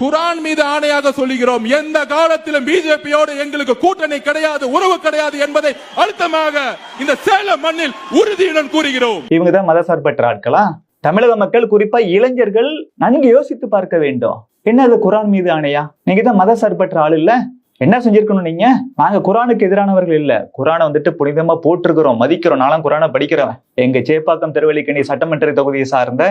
குரான் மீது ஆணையாக சொல்லுகிறோம். எந்த காலத்திலும் பிஜேபியோடு எங்களுக்கு கூட்டணி கிடையாது உறவு கிடையாது என்பதை அழுத்தமாக இந்த சேலம் மண்ணில் உறுதியுடன் கூறுகிறோம். இவங்க தான் மதசார்பற்ற ஆட்களா? தமிழக மக்கள் குறிப்பா இளைஞர்கள் நன்கு யோசித்து பார்க்க வேண்டும். என்ன அது குரான் மீது ஆணையா? நீங்க தான் மதசார்பற்ற ஆள் இல்ல? என்ன செஞ்சிருக்கணும் நீங்க? நாங்க குரானுக்கு எதிரானவர்கள் இல்ல. குரானை வந்துட்டு புனிதமா போட்டிருக்கிறோம் மதிக்கிறோம். நானும் குரானை படிக்கிறவன். எங்க சேப்பாக்கம் திருவள்ளிக்கணி சட்டமன்ற தொகுதியை சார்ந்த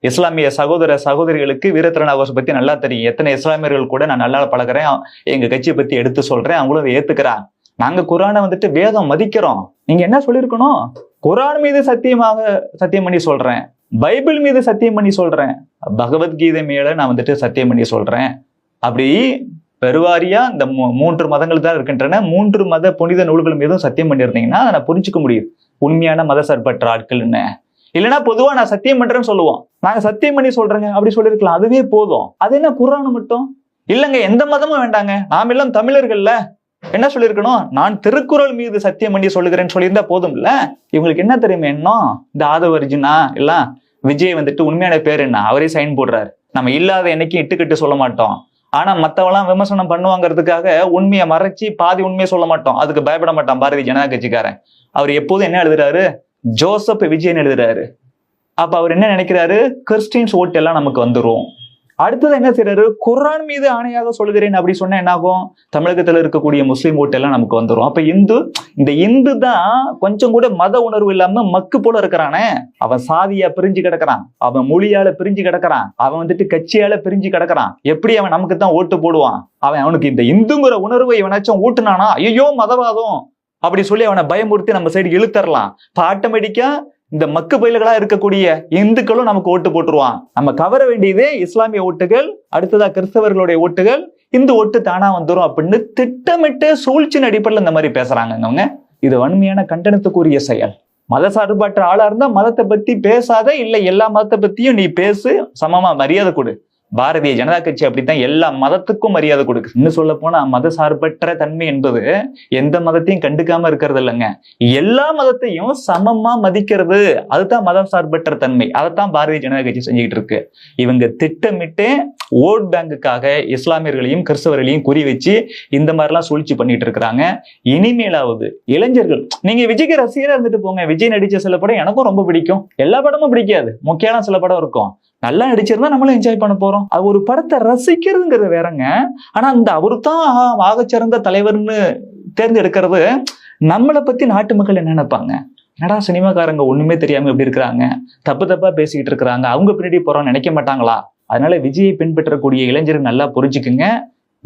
இஸ்லாமிய சகோதர சகோதரிகளுக்கு வீரத்திரநாவாசம் பத்தி நல்லா தெரியும். எத்தனை இஸ்லாமியர்கள் கூட நான் நல்லா பழகுறேன். எங்க கட்சியை பத்தி எடுத்து சொல்றேன். அவங்களும் அதை ஏத்துக்கிறாங்க. நாங்க குரானை வந்துட்டு வேதம் மதிக்கிறோம். நீங்க என்ன சொல்லியிருக்கணும்? குரான் மீது சத்தியமாக சத்தியம் பண்ணி சொல்றேன். பைபிள் மீது சத்தியம் பண்ணி சொல்றேன். பகவத்கீதை மேல நான் வந்துட்டு சத்தியம் பண்ணி சொல்றேன். அப்படி பெருவாரியா இந்த மூ- மூன்று மதங்கள் தான் இருக்கின்றன. மூன்று மத புனித நூல்கள் மீதும் சத்தியம் பண்ணியிருந்தீங்கன்னா அதை நான் புரிஞ்சுக்க முடியும். உண்மையான மத சார்பற்ற ஆட்கள் என்ன? இல்லைன்னா பொதுவா நான் சத்தியம் பண்றேன்னு சொல்லுவோம். நாங்க சத்தியம் பண்ணி சொல்றேங்க அப்படி சொல்லிருக்கலாம். அதுவே போதும். அது என்ன குரான் மட்டும்? இல்லைங்க எந்த மதமும் வேண்டாங்க. நாம் எல்லாம் தமிழர்கள்ல. என்ன சொல்லியிருக்கணும்? நான் திருக்குறள் மீது சத்தியம் பண்ணி சொல்லுகிறேன்னு சொல்லியிருந்தா போதும்ல? இவங்களுக்கு என்ன தெரியுமா என்ன இந்த ஆதவர்ஜுனா எல்லாம் விஜய் வந்துட்டு உண்மையான பேர் என்ன? அவரே சைன் போடுறாரு. நம்ம இல்லாத என்னைக்கும் இட்டுக்கிட்டு சொல்ல மாட்டோம். ஆனா மத்தவெல்லாம் விமர்சனம் பண்ணுவாங்கிறதுக்காக உண்மையை மறைச்சு பாதி உண்மையை சொல்ல மாட்டோம். அதுக்கு பயப்பட மாட்டான் பாரதிய ஜனதா கட்சிக்காரன். அவர் எப்போதும் என்ன எழுதுறாரு? ஜோசப் விஜயன் எழுதுறாரு. அப்ப அவர் என்ன நினைக்கிறாரு? கிறிஸ்டின்ஸ் ஓட்டு எல்லாம் நமக்கு வந்துரும். அடுத்தது என்ன செய்யறாரு குரான் மீது ஆணையாக சொல்கிறேன் அப்படி சொன்னா என்ன ஆகும் தமிழகத்துல இருக்கக்கூடிய முஸ்லீம் ஓட்டு எல்லாம் நமக்கு வந்துரும். அப்ப இந்து இந்த இந்து தான் கொஞ்சம் கூட மத உணர்வு இல்லாம மக்கு போல இருக்கிறானே. அவன் சாதியா பிரிஞ்சு கிடக்குறான். அவன் மொழியால பிரிஞ்சு கிடக்குறான். அவன் வந்துட்டு கட்சியால பிரிஞ்சு கிடக்குறான். எப்படி அவன் நமக்கு தான் ஓட்டு போடுவான்? அவன் அவனுக்கு இந்த இந்துங்கிற உணர்வை இவனாச்சும் ஊட்டுனானா? ஐயோ மதவாதம். அப்படி சொல்லி அவனை பயமுறுத்தி நம்ம சைடு இழுத்தரலாம். இப்ப ஆட்டோமேட்டிக்கா இந்த மக்கு பயில்களா இருக்கக்கூடிய இந்துக்களும் நமக்கு ஓட்டு போட்டுருவான். நம்ம கவர வேண்டியதே இஸ்லாமிய ஓட்டுகள் அடுத்ததா கிறிஸ்தவர்களுடைய ஓட்டுகள். இந்து ஓட்டு தானா வந்துடும் அப்படின்னு திட்டமிட்டு சூழ்ச்சியின் அடிப்படையில் இந்த மாதிரி பேசுறாங்க அவங்க இது வன்மையான கண்டனத்துக்குரிய செயல். மத சார்பற்ற ஆளா இருந்தா மதத்தை பத்தி பேசாத இல்ல எல்லா மதத்தை பத்தியும் நீ பேசு சமமா மரியாதை கொடு. பாரதிய ஜனதா கட்சி அப்படித்தான் எல்லா மதத்துக்கும் மரியாதை கொடுக்கு. இன்னும் சொல்ல போனா மத சார்பற்ற தன்மை என்பது எந்த மதத்தையும் கண்டுக்காம இருக்கிறது இல்லைங்க எல்லா மதத்தையும் சமமா மதிக்கிறது. அதுதான் மதம் சார்பற்ற தன்மை. அதைத்தான் பாரதிய ஜனதா கட்சி செஞ்சுக்கிட்டு இருக்கு. இவங்க திட்டமிட்டு ஓட் பேங்குக்காக இஸ்லாமியர்களையும் கிறிஸ்தவர்களையும் குறி வச்சு இந்த மாதிரிலாம் சூழ்ச்சி பண்ணிட்டு இருக்கிறாங்க. இனிமேலாவது இளைஞர்கள் நீங்க விஜய்க்கு ரசிகரா இருந்துட்டு போங்க. விஜய் நடிச்ச சில படம் எனக்கும் ரொம்ப பிடிக்கும். எல்லா படமும் பிடிக்காது. முக்கியமான சில படம் இருக்கும். நல்லா நடிச்சிருந்தா நம்மளும் என்ஜாய் பண்ண போறோம். அது ஒரு படத்தை ரசிக்கிறதுங்கிறது வேறங்க. ஆனா அந்த அவரு தான் ஆகச்சிறந்த தலைவர்னு தேர்ந்தெடுக்கிறது நம்மளை பத்தி நாட்டு மக்கள் என்ன நினைப்பாங்க? என்னடா சினிமாக்காரங்க ஒண்ணுமே தெரியாம எப்படி இருக்கிறாங்க. தப்பு தப்பா பேசிக்கிட்டு இருக்கிறாங்க. அவங்க பின்னாடி போறோம்னு நினைக்க மாட்டாங்களா? அதனால விஜயை பின்பற்றக்கூடிய இளைஞர்கள் நல்லா புரிஞ்சுக்குங்க.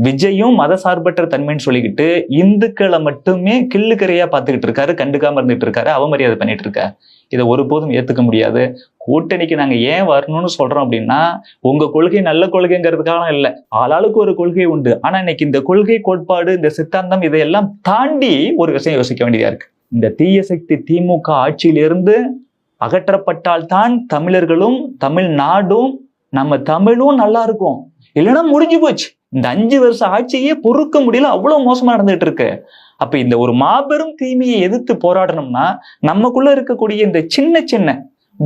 விஜயும் மத சார்பற்ற தன்மைன்னு சொல்லிக்கிட்டு இந்துக்களை மட்டுமே கிள்ளுக்கரையா பார்த்துக்கிட்டு இருக்காரு கண்டுக்காம இருந்துட்டு இருக்காரு அவமரியாதை பண்ணிட்டு இருக்காரு. இதை ஒருபோதும் ஏத்துக்க முடியாது. கூட்டணிக்கு நாங்க ஏன் வரணும்னு சொல்றோம் அப்படின்னா உங்க கொள்கை நல்ல கொள்கைங்கிறதுக்காக இல்லை. ஆளாளுக்கு ஒரு கொள்கை உண்டு. ஆனா இன்னைக்கு இந்த கொள்கை கோட்பாடு இந்த சித்தாந்தம் இதையெல்லாம் தாண்டி ஒரு விஷயம் யோசிக்க வேண்டியதா இருக்கு. இந்த தீய சக்தி திமுக ஆட்சியிலிருந்து அகற்றப்பட்டால்தான் தமிழர்களும் தமிழ்நாடும் நம்ம தமிழும் நல்லா இருக்கும். இல்லைன்னா முடிஞ்சு போச்சு. இந்த அஞ்சு வருஷம் ஆட்சியே பொறுக்க முடியல அவ்வளவு மோசமா நடந்துட்டு இருக்கு. அப்ப இந்த ஒரு மாபெரும் தீமையை எதிர்த்து போராடணும்னா நமக்குள்ள இருக்கக்கூடிய இந்த சின்ன சின்ன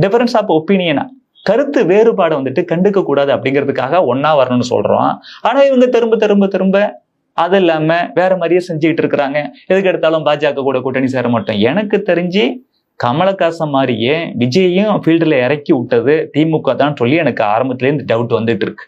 டிஃபரன்ஸ் ஆஃப் ஒப்பீனியனா கருத்து வேறுபாடை வந்துட்டு கண்டுக்க கூடாது அப்படிங்கிறதுக்காக ஒன்னா வரணும்னு சொல்றோம். ஆனா இவங்க திரும்ப திரும்ப திரும்ப அது இல்லாம வேற மாதிரியே செஞ்சுக்கிட்டு இருக்கிறாங்க. எதுக்கு எடுத்தாலும் பாஜக கூட கூட்டணி சேர மாட்டோம். எனக்கு தெரிஞ்சு கமலஹாசன் மாதிரியே விஜயையும் ஃபீல்டுல இறக்கி விட்டது திமுக தான் சொல்லி எனக்கு ஆரம்பத்துல இந்த டவுட் வந்துட்டு இருக்கு.